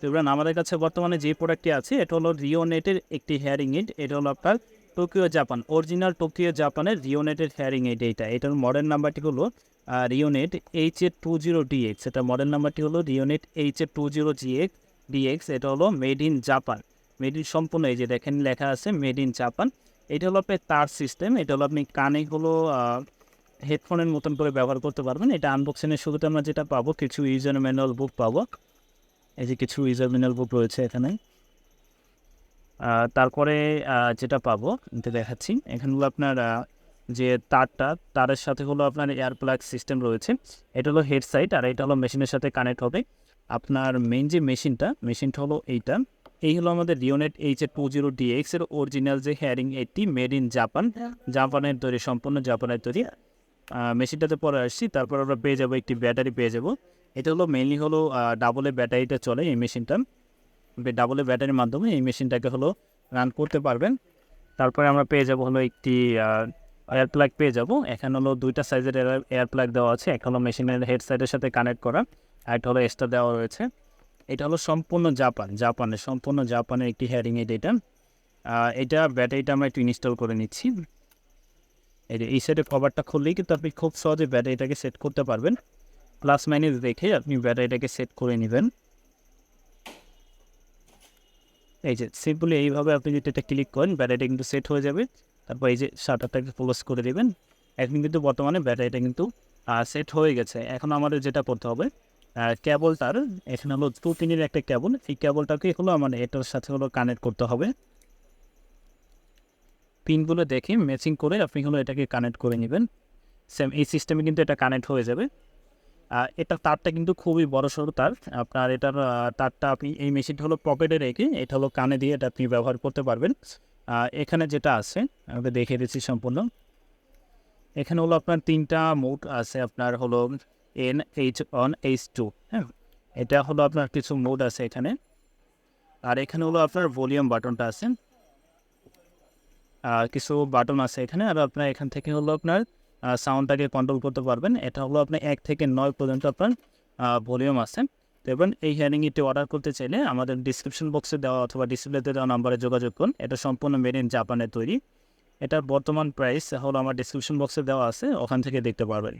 তো আমাদের কাছে বর্তমানে যে প্রোডাক্টটি আছে, এটা হলো রিওনেটের একটি হেয়ারিং এইড এটা হলো আপনার টোকিও জাপান অরিজিনাল টোকিও জাপানের রিওনেটের হেয়ারিং এইড এইটা। এটার মডেল নাম্বারটি হলো Rionet H A two zero DX এটা মডেল নাম্বারটি হলো Rionet H A two zero GX DX এটা হলো made in Japan made in সম্পূর্ণ এই যে দেখেন, লেখা আছে মেড ইন জাপান এটা হলো আপনার তার সিস্টেম এটা হলো আপনি কানে হলো হেডফোনের মতন করে ব্যবহার করতে পারবেন। এটা আনবক্সিংয়ের শুরুতে আমরা যেটা পাবো, কিছু ইউজার ম্যানুয়াল বুক পাবো। এই যে কিছু ইউজার ম্যানুয়াল বুক রয়েছে এখানে। তারপরে যেটা পাবো দেখাচ্ছি। এখানে হলো আপনার যে তারটা, তারের সাথে হলো আপনার এয়ার প্লাগ সিস্টেম রয়েছে। এটা হলো হেড সাইড, আর এটা হলো মেশিনের সাথে কানেক্ট হবে। আপনার মেইন যে মেশিনটা মেশিনটা হলো এইটা। এই হলো আমাদের Rionet H A two zero DX এর অরিজিনাল যে hearing aid made in Japan জাপানের তৈরি, সম্পূর্ণ জাপানের তৈরি। মেশিনটাতে পরে আসছি, তারপর আমরা পেয়ে যাব, একটি ব্যাটারি পেয়ে যাব। এটা হলো মেইনলি হলো ডাবলে ব্যাটারিটা চলে এই মেশিনটা ডাবলে ব্যাটারির মাধ্যমে এই মেশিনটাকে হলো রান করতে পারবেন। তারপরে আমরা পেয়ে যাব হলো একটি এয়ার প্লাগ পেয়ে যাব। এখানে হলো দুইটা সাইজের এয়ার প্লাগ দেওয়া আছে। একটা হলো মেশিনের হেড সাইডের সাথে কানেক্ট করা, আর একটা হলো এক্সট্রা দেওয়া রয়েছে। এটা হলো সম্পূর্ণ জাপান, জাপানের, সম্পূর্ণ জাপানের একটি হেয়ারিং এইড এটা। এটা ব্যাটারিটা আমরা একটু ইনস্টল করে নিচ্ছি। এই এই সাইডের কভারটা খুললেই কিন্তু আপনি খুব সহজে ব্যাটারিটাকে সেট করতে পারবেন। প্লাস মাইনাস দেখে আপনি ব্যাটারিটাকে সেট করে নেবেন। এই যে সিম্পলি এইভাবে আপনি যদি এটা ক্লিক করেন, ব্যাটারিটা কিন্তু সেট হয়ে যাবে। তারপর এই যে শাটারটাকে ক্লোজ করে দেবেন। এখন কিন্তু বর্তমানে ব্যাটারিটা কিন্তু সেট হয়ে গেছে। এখন আমাদের যেটা করতে হবে কেবলটার এখানে হলো টু পিনের একটা কেবল এই কেবলটাকে হলো আমার এটার সাথে হলো কানেক্ট করতে হবে। পিনগুলো দেখে ম্যাচিং করে আপনি হলো এটাকে কানেক্ট করে নেবেন। সেম এই সিস্টেমে কিন্তু এটা কানেক্ট হয়ে যাবে। এটা তারটা কিন্তু খুবই বড় সড়ো তার। আপনার এটার তারটা আপনি এই মেশিনটা হলো পকেটে রেখে এটা হলো কানে দিয়ে এটা আপনি ব্যবহার করতে পারবেন। এখানে যেটা আছে, আমি দেখিয়ে দিচ্ছি সম্পূর্ণ। এখানে হলো আপনার তিনটা মোড আছে, আপনার হলো N H one H two. হ্যাঁ এটা হলো আপনার কিছু মোড আছে এখানে। আর এখানে হলো আপনার ভলিউম বাটনটা আছে। কিছু বাটন আছে এখানে। আর আপনার এখান থেকে হলো আপনার সাউন্ডটাকে কন্ট্রোল করতে পারবেন। এটা হলো আপনি এক থেকে নয় পর্যন্ত আপনার ভলিউম আছে। তো এবার এই হিয়ারিং ইটি অর্ডার করতে চাইলে আমাদের ডিসক্রিপশন বক্সে দেওয়া অথবা ডিসপ্লেতে দেওয়া নাম্বারে যোগাযোগ করুন। এটা সম্পূর্ণ মেড ইন জাপানে তৈরি। এটার বর্তমান প্রাইস হলো আমার ডিসক্রিপশন বক্সে দেওয়া আছে, ওখান থেকে দেখতে পারবেন।